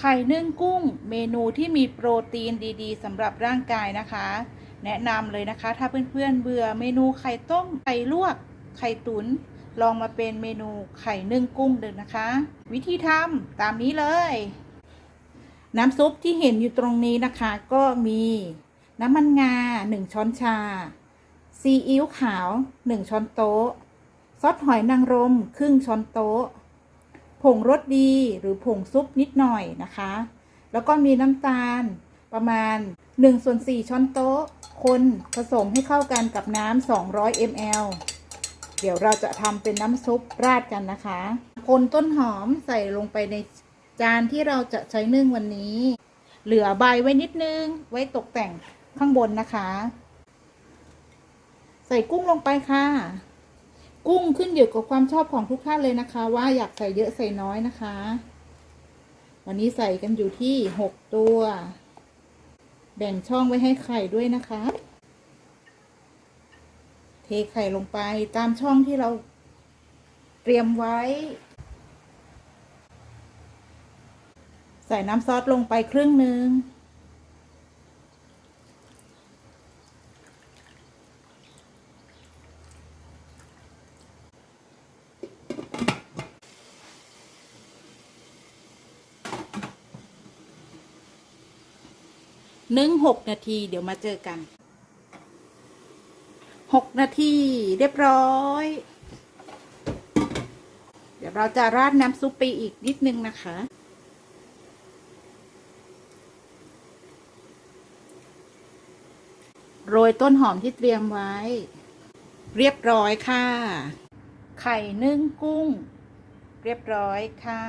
ไข่นึ่งกุ้งเมนูที่มีโปรตีนดีๆสำหรับร่างกายนะคะ แนะนำเลยนะคะ ถ้าเพื่อนๆเบื่อเมนูไข่ต้มไข่ลวก ไข่ตุน๋นลองมาเป็นเมนูไข่นึ่งกุ้งเดินนะคะ วิธีทำตามนี้เลย น้ำซุปที่เห็นอยู่ตรงนี้นะคะ ก็มีน้ำมันงา 1 ช้อนชา ซีอิ๊วขาว 1 ช้อนโต๊ะ ซอสหอยนางรม ครึ่งช้อนโต๊ะ ผงรสดีหรือผงซุปนิดหน่อยนะคะ แล้วก็มีน้ำตาลประมาณ1ส่วน4ช้อนโต๊ะ คนผสมให้เข้ากันกับน้ำ200 ml เดี๋ยวเราจะทำเป็นน้ำซุปราดกันนะคะ คนต้นหอมใส่ลงไปในจานที่เราจะใช้นึ่งวันนี้ เหลือใบไว้นิดนึง ไว้ตกแต่งข้างบนนะคะ ใส่กุ้งลงไปค่ะ กุ้งขึ้นอยู่กับความชอบของทุกท่านเลยนะคะ ว่าอยากใส่เยอะใส่น้อยนะคะ วันนี้ใส่กันอยู่ที่หกตัว แบ่งช่องไว้ให้ไข่ด้วยนะคะ เทไข่ลงไปตามช่องที่เราเตรียมไว้ ใส่น้ำซอสลงไปครึ่งหนึ่ง นึ่งหกนาทีเดี๋ยวมาเจอกันหกนาทีเรียบร้อย เดี๋ยวเราจะราดน้ำซุปไปอีกนิดนึงนะคะ โรยต้นหอมที่เตรียมไว้ เรียบร้อยค่ะ ไข่นึ่งกุ้ง เรียบร้อยค่ะ